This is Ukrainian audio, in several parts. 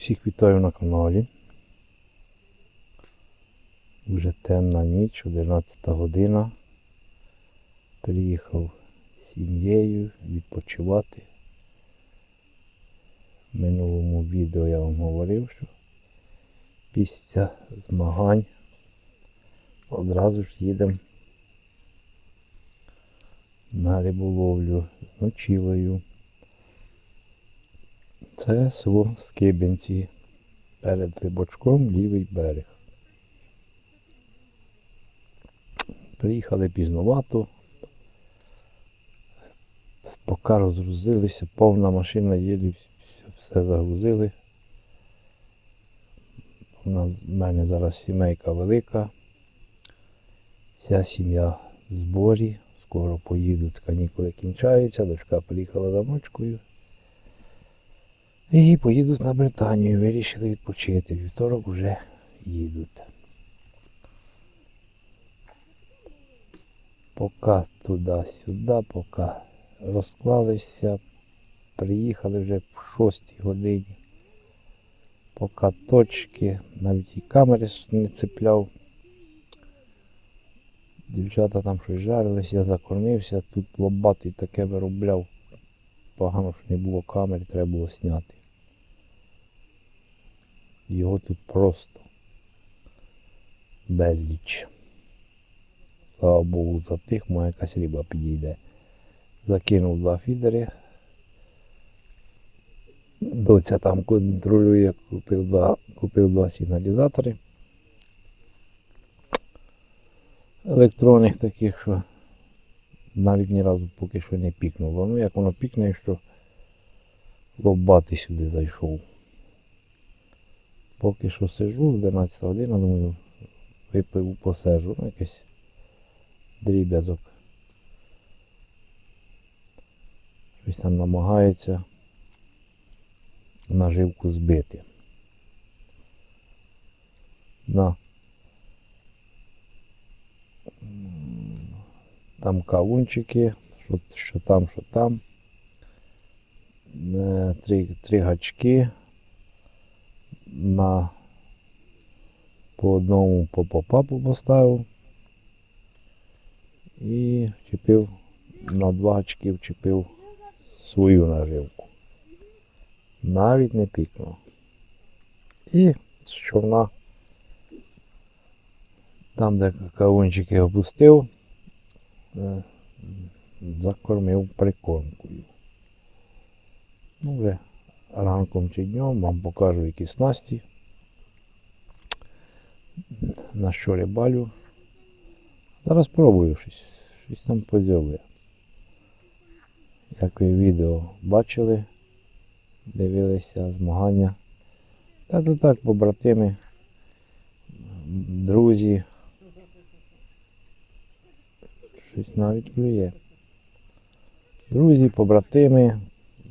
всіх вітаю на каналі. Вже темна ніч, 11 година. Приїхав з сім'єю відпочивати. В минулому відео я вам говорив, що після змагань одразу ж їдемо на риболовлю з ночівлею. Це село Скибинці. Перед Рибочком лівий берег. Приїхали пізновато. Поки розгрузилися, повна машина їли, все, все загрузили. У нас в мене зараз сімейка велика. Вся сім'я в зборі. Скоро поїдуть, канікули кінчаються, дочка приїхала за внучкою. І поїдуть на Британію, вирішили відпочити. Вівторок вже їдуть. Поки туди-сюди, поки розклалися, приїхали вже в 6 годині. Поки точки, навіть і камери не цепляв. Дівчата там щось жарились, я закормився, тут лобатий таке виробляв. Погано, що не було камери, треба було зняти. Його тут просто безліч. Слава Богу, затих, моя якась риба підійде. Закинув два фідери. Доця там контролює, купив два, купив два сигналізатори. Електронних таких, що навіть ні разу поки що не пікнуло. Ну як воно пікне, якщо лобати сюди зайшов. Поки що сижу, 11 година, думаю, випливу посежу. Ну, якийсь дріб'язок. Щось там намагається наживку збити. На. Там кавунчики, що, що там, що там. Е, Три, три гачки на по одному по попапу поставив і вчепив на два гачки вчепив свою наживку. Навіть не пікнув. І з човна, там, де кавунчики опустив, е, закормив прикормкою. Ну, вже ранком чи днем вам покажу які снасті. На що рибалю. Зараз пробую щось. Щось там подзьовує. Як ви відео бачили, дивилися змагання. Та то так, побратими, друзі. Щось навіть клює. Друзі, побратими,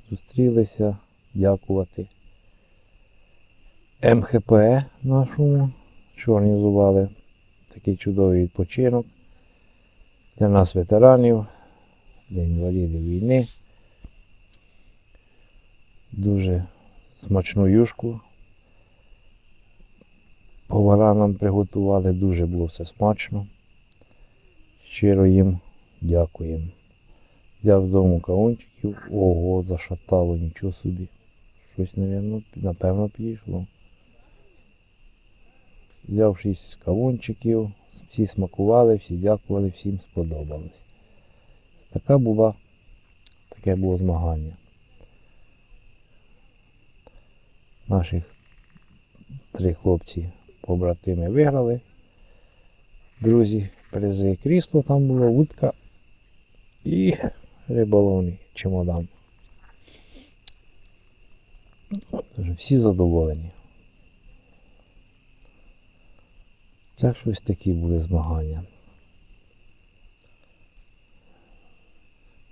зустрілися, дякувати. МХП нашому, що організували такий чудовий відпочинок. Для нас ветеранів, для інвалідів війни. Дуже смачну юшку. Повара нам приготували, дуже було все смачно. Щиро їм дякуємо. Взяв з дому кавунчиків, ого, зашатало, нічого собі. Щось, напевно, напевно підійшло. Взяв шість кавунчиків, всі смакували, всі дякували, всім сподобалось. Така була, таке було змагання. Наших три хлопці побратими виграли. Друзі, призи крісло там було, вудка і риболовний чемодан. Всі задоволені. Так щось такі були змагання.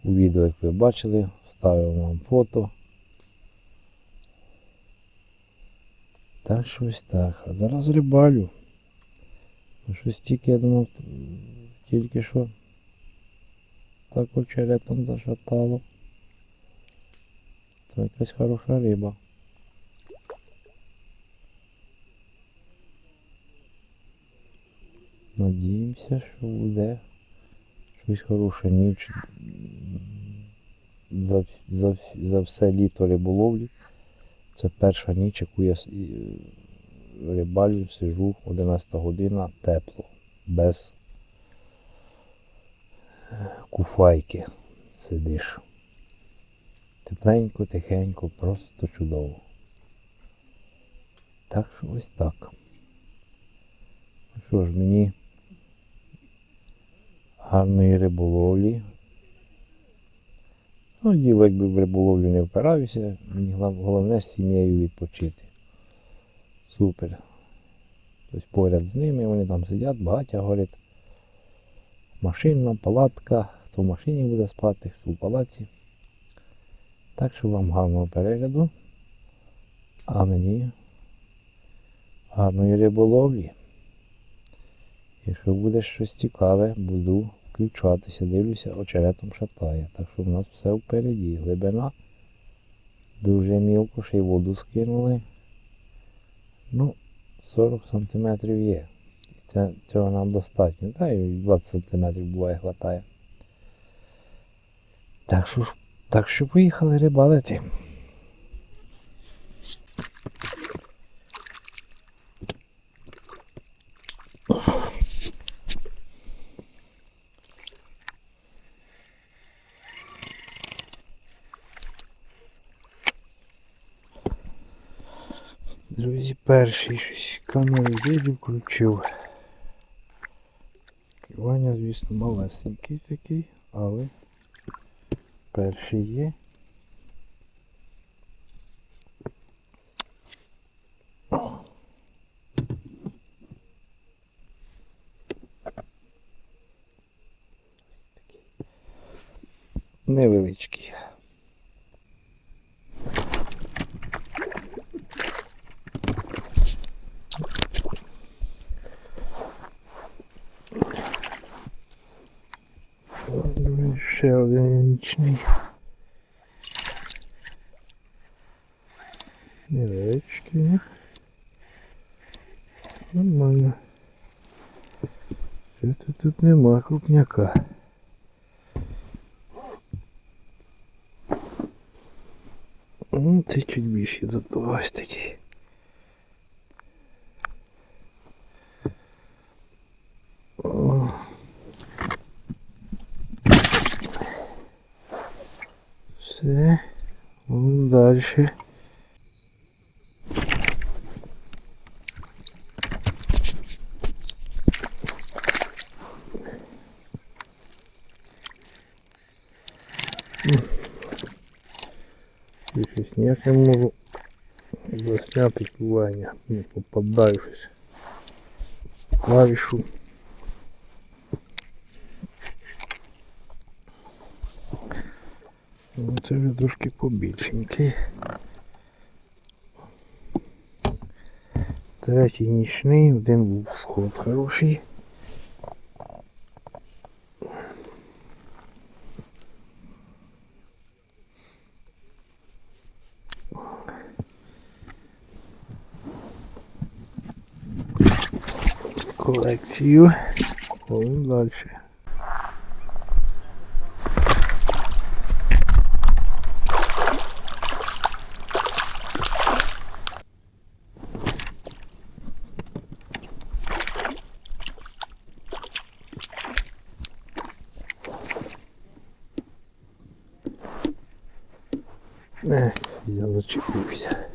У відео, як ви бачили, вставив вам фото. Так щось так. А зараз рибалю. Ну, Щось тільки, я думав, тільки що так очеретом зашатало. Це якась хороша риба. Надіємося, що буде щось хороше ніч. За, за, за все літо риболовлі. Це перша ніч, яку я рибалю, сижу 11 година, тепло, без куфайки сидиш. Тепленько, тихенько, просто чудово. Так що ось так. Ну Що ж, мені гарної риболовлі. Ну, діло, якби в риболовлю не впирався, мені головне з сім'єю відпочити. Супер. Тобто поряд з ними вони там сидять, багаття горить. Машина, палатка, хто в машині буде спати, хто в палаці. Так що вам гарного перегляду. А мені гарної риболовлі. Якщо буде щось цікаве, буду включатися, дивлюся, очеретом шатає. Так що в нас все впереді. Глибина дуже мілко, ще й воду скинули. Ну, 40 сантиметрів є. Це, цього нам достатньо. Та і 20 сантиметрів буває хватає. Так що, так що поїхали рибалити. Друзі, перший камеру відео включив. Ваня, звісно, малесенький такий, але перший є. Нічний. Невеличкий. Нормально. Що-то тут нема крупняка. Ну, це чуть більше зато ось такий. О. Все. Вон дальше. Я щось ніяк не можу засняти клювання. Не попадаю щось. Клавішу. Це вже трошки побільшенький. Третій нічний, один був сход хороший. Колекцію. Ходимо далі. Ех, я зачепився.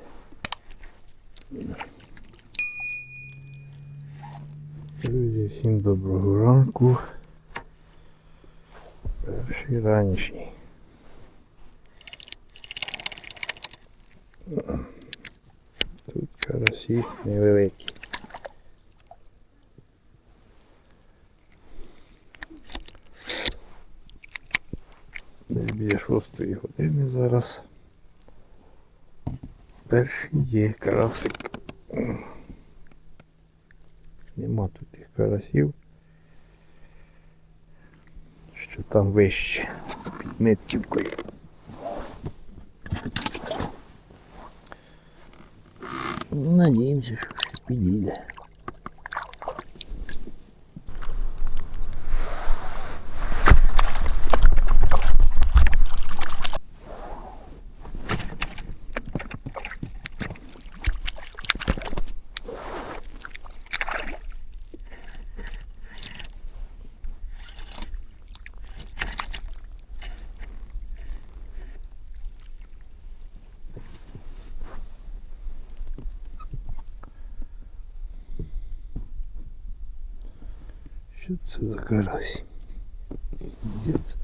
Друзі, всім доброго ранку. Перший ранішній. Тут карасі невеликі. Десь біля шостої години зараз. Перший є карасик. Нема тут тих карасів. Що там вище під митківкою. Надіємося, що підійде. Це за карась? Пиздец.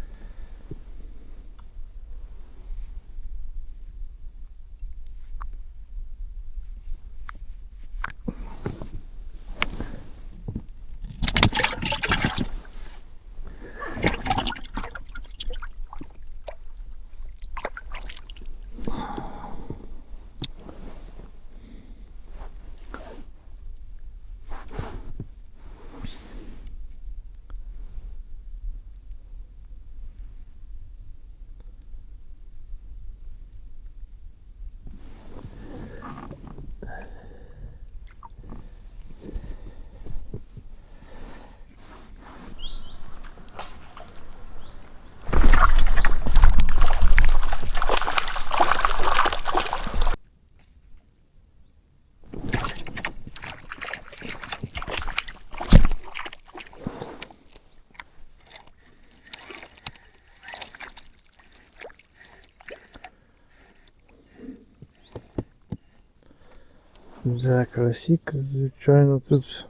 За красік, звичайно, тут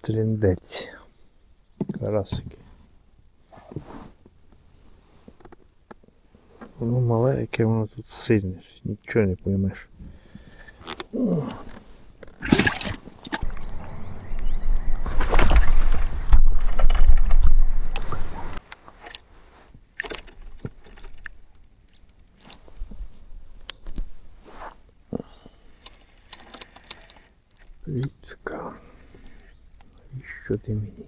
трендець. Карасики. Воно мале, яке воно тут сильне, нічого не поймеш. Що ти мені?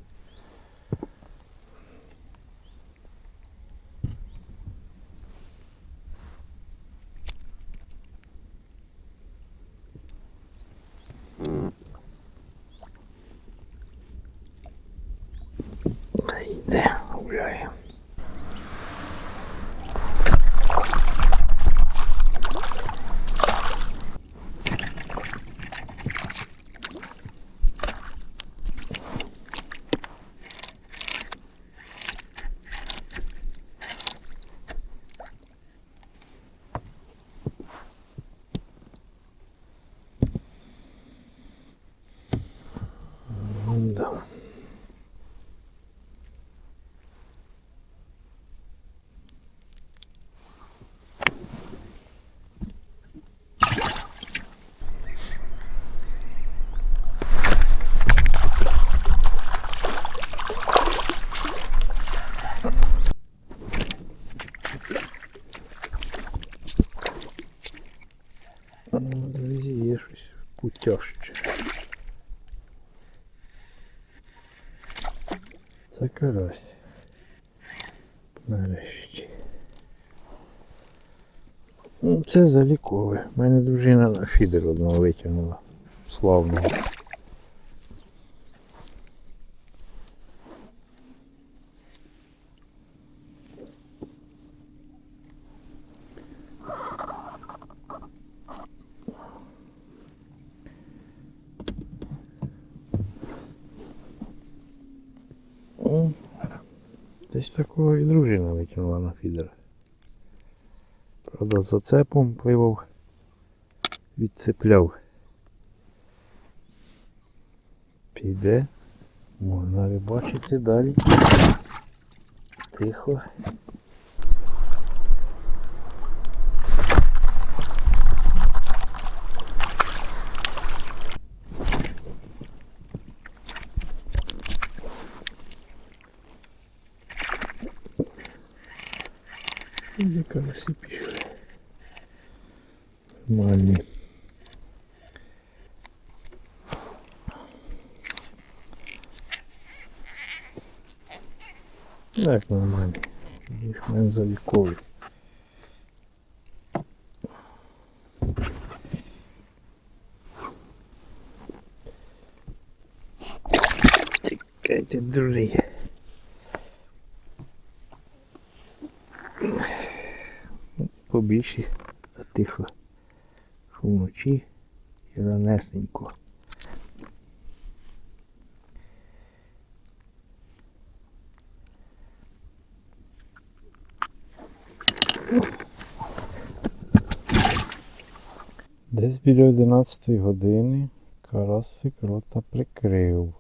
Щось путяще. Це карась. Нарешті. Ну, Це залікове. У мене дружина на фідер одного витягнула. Славного. О, Десь такого і дружина витягнула на фідер. Правда, зацепом пливав, відцепляв. Піде. Можна рибачити далі. Тихо. Де карасі Чекайте, друзі. побільші та тихо. Що вночі і ранесенько. Десь біля 11 години карасик рота прикрив.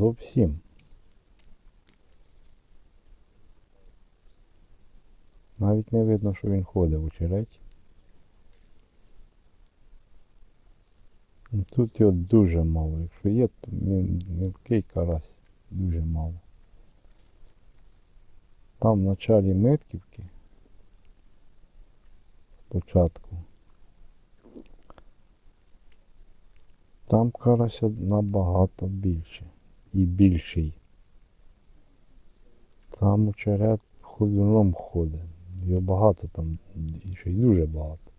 Зовсім. Навіть не видно, що він ходить в очереті. Ну, Тут його дуже мало. Якщо є, то мі- мілкий карась дуже мало. Там в началі Митківки спочатку. Там карася набагато більше і більший. Там очерет ходуном ходить. Його багато там, і ще й дуже багато.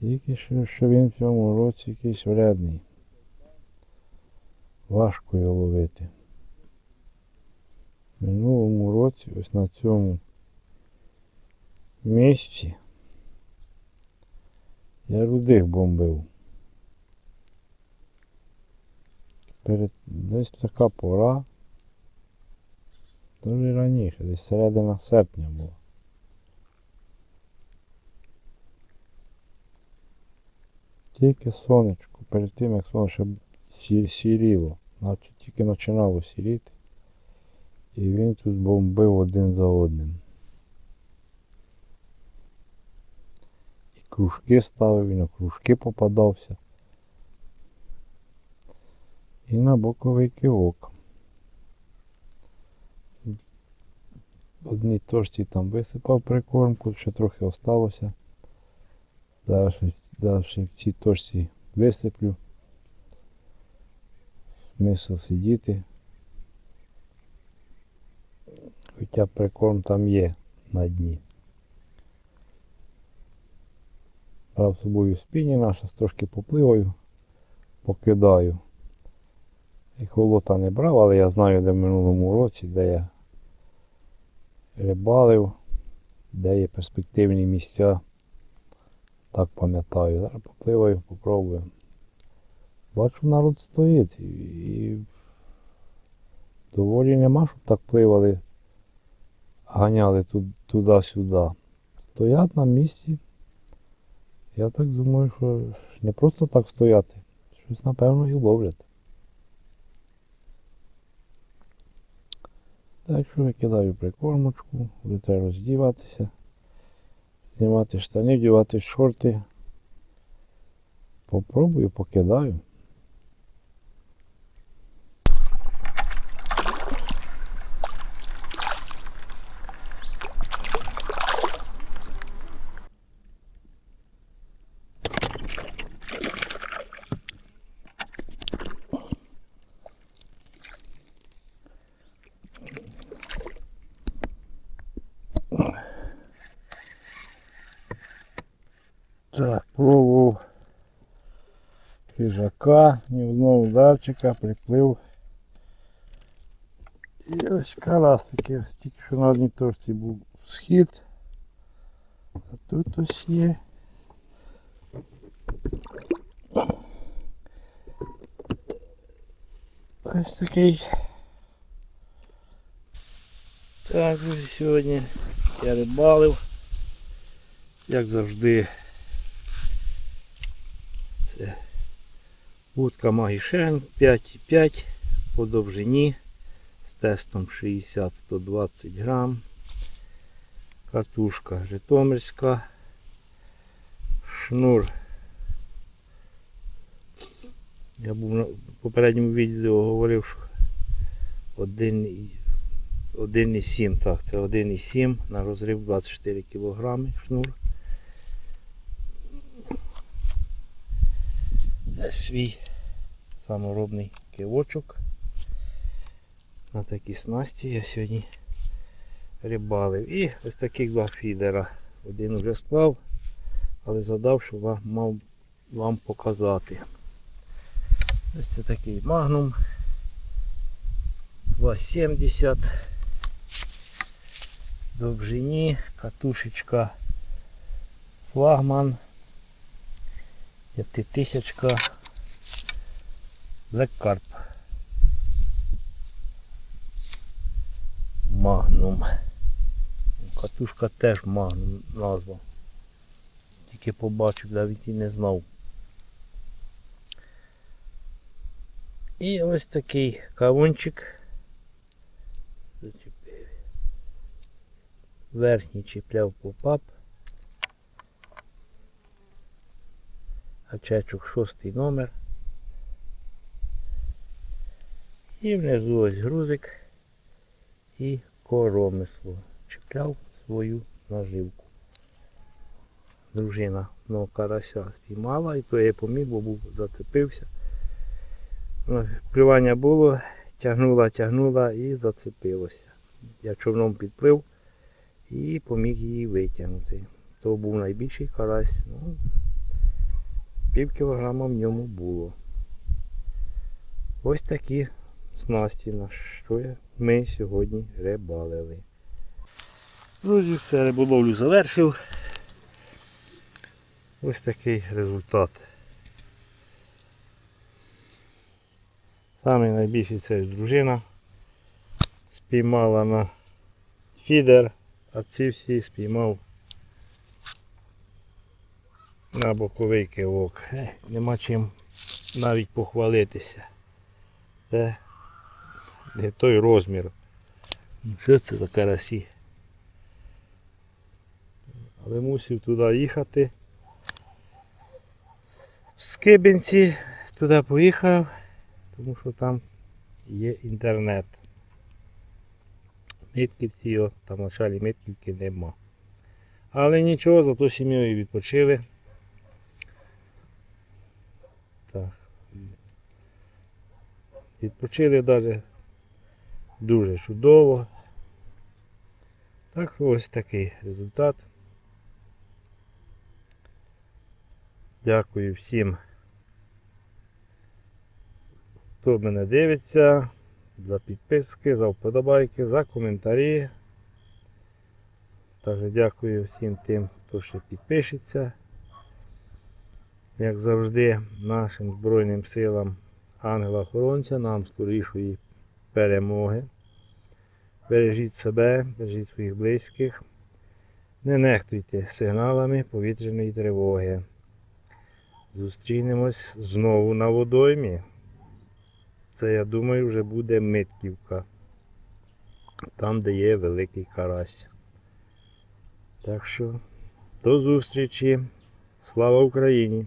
Тільки що, що він в цьому році якийсь вредний. Важко його ловити. В минулому році ось на цьому місці я рудих бомбив. Перед десь така пора. Дуже раніше, десь середина серпня була. Тільки сонечко, перед тим як сонце сіріло, наче тільки починало сіріти. І він тут бомбив один за одним. І кружки ставив, і на кружки попадався. І на боковий кивок. Одній точці там висипав прикормку, ще трохи осталося. Зараз, зараз в цій точці висиплю. Смисл сидіти. Хоча прикорм там є на дні. Брав з собою спіні наша, трошки попливаю, покидаю. І холота не брав, але я знаю, де в минулому році, де я рибалив, де є перспективні місця. Так пам'ятаю. Зараз попливаю, попробую. Бачу, народ стоїть. І, доволі нема, щоб так пливали, ганяли туди-сюди. Стоять на місці. Я так думаю, що не просто так стояти. Щось, напевно, і ловлять. Так що викидаю прикормочку, треба роздіватися, знімати штани, вдівати шорти. Попробую, покидаю. Так, пробував хижака, ні одного ударчика, приплив. І ось карасики, тільки що на одній точці був схід. А тут ось є. Ось такий. Так, сьогодні я рибалив. Як завжди. Вудка Магішен 5,5 по довжині з тестом 60-120 грам. Катушка Житомирська. Шнур. Я був на попередньому відео говорив, що 1,7, так, це 1,7 на розрив 24 кг шнур. Свій саморобний кивочок. На такі снасті я сьогодні рибалив. І ось таких два фідера. Один вже склав, але задав, що вам, мав вам показати. Ось це такий магнум 2,70 довжині, катушечка флагман П'ятитисячка Black Carp. Магнум. Катушка теж Магнум назва. Тільки побачив, навіть і не знав. І ось такий кавунчик. Верхній чіпляв попап. Гачечок шостий номер. І внизу ось грузик і коромисло. Чіпляв свою наживку. Дружина ну, карася спіймала і то я поміг, бо був зацепився. Ну, Плювання було, тягнула, тягнула і зацепилося. Я човном підплив і поміг її витягнути. То був найбільший карась. Ну, пів кілограма в ньому було. Ось такі снасті на що ми сьогодні рибалили. Друзі, все, риболовлю завершив. Ось такий результат. Самий найбільший це дружина. Спіймала на фідер, а ці всі спіймав на боковий кивок. Е, Нема чим навіть похвалитися. Це не той розмір. Що це за карасі? Але мусив туди їхати. В Скибинці туди поїхав, тому що там є інтернет. Митківці там в началі митківки нема. Але нічого, зато сім'єю відпочили. Так. Відпочили навіть дуже чудово. Так ось такий результат. Дякую всім, хто мене дивиться, за підписки, за вподобайки, за коментарі. Також дякую всім тим, хто ще підпишеться. Як завжди, нашим Збройним силам ангела-охоронця, нам скорішої перемоги. Бережіть себе, бережіть своїх близьких. Не нехтуйте сигналами повітряної тривоги. Зустрінемось знову на водоймі. Це, я думаю, вже буде Митківка. Там, де є великий карась. Так що, до зустрічі. Слава Україні!